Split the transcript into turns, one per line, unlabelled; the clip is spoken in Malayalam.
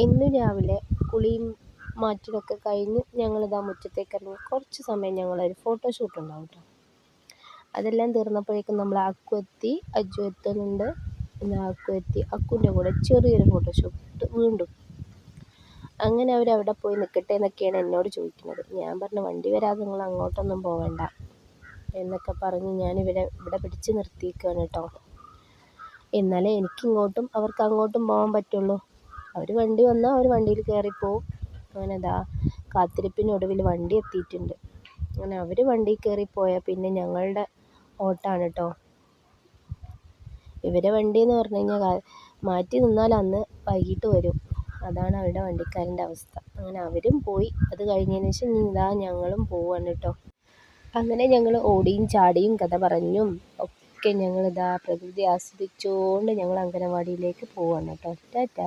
ഇന്ന് രാവിലെ കുളിയും മാറ്റലൊക്കെ കഴിഞ്ഞ് ഞങ്ങളിതാ മുറ്റത്തേക്ക് ഇറങ്ങി കുറച്ച് സമയം ഞങ്ങളൊരു ഫോട്ടോഷൂട്ട് ഉണ്ടാവും കേട്ടോ അതെല്ലാം തീർന്നപ്പോഴേക്കും നമ്മൾ അക്കു എത്തി അജു എത്തുന്നുണ്ട്. പിന്നെ അക്കു എത്തി. അക്കുവിന്റെ കൂടെ ചെറിയൊരു ഫോട്ടോഷൂട്ട് വീണ്ടും. അങ്ങനെ അവരവിടെ പോയി നിൽക്കട്ടെ എന്നൊക്കെയാണ് എന്നോട് ചോദിക്കുന്നത്. ഞാൻ പറഞ്ഞു വണ്ടി വരാതെ നിങ്ങൾ അങ്ങോട്ടൊന്നും പോവേണ്ട. എന്നൊക്കെ പറഞ്ഞ് ഞാൻ ഇവരെ ഇവിടെ പിടിച്ച് നിർത്തിയിരിക്കുകയാണ് കേട്ടോ എന്നാലേ എനിക്കിങ്ങോട്ടും അവർക്ക് അങ്ങോട്ടും പോകാൻ പറ്റുള്ളൂ. അവർ വണ്ടി വന്നാൽ അവർ വണ്ടിയിൽ കയറിപ്പോവും അങ്ങനെ ദാ കാത്തിരിപ്പിനൊടുവിൽ വണ്ടി എത്തിയിട്ടുണ്ട്. അങ്ങനെ അവർ വണ്ടിയിൽ കയറിപ്പോയാൽ പിന്നെ ഞങ്ങളുടെ ഓട്ടാണ് കേട്ടോ ഇവരെ വണ്ടി എന്ന് പറഞ്ഞു കഴിഞ്ഞാൽ മാറ്റി നിന്നാൽ അന്ന് വൈകിട്ട് വരും. അതാണ് അവരുടെ വണ്ടിക്കാരന്റെ അവസ്ഥ. അങ്ങനെ അവരും പോയി. അത് കഴിഞ്ഞതിന് ശേഷം ഇതാ ഞങ്ങളും പോവാണ് കേട്ടോ അങ്ങനെ ഞങ്ങൾ ഓടിയും ചാടിയും കഥ പറഞ്ഞും ഒക്കെ ഞങ്ങളിതാ പ്രകൃതി ആസ്വദിച്ചുകൊണ്ട് ഞങ്ങൾ അംഗനവാടിയിലേക്ക് പോവാണ് കേട്ടോ ടാറ്റാ.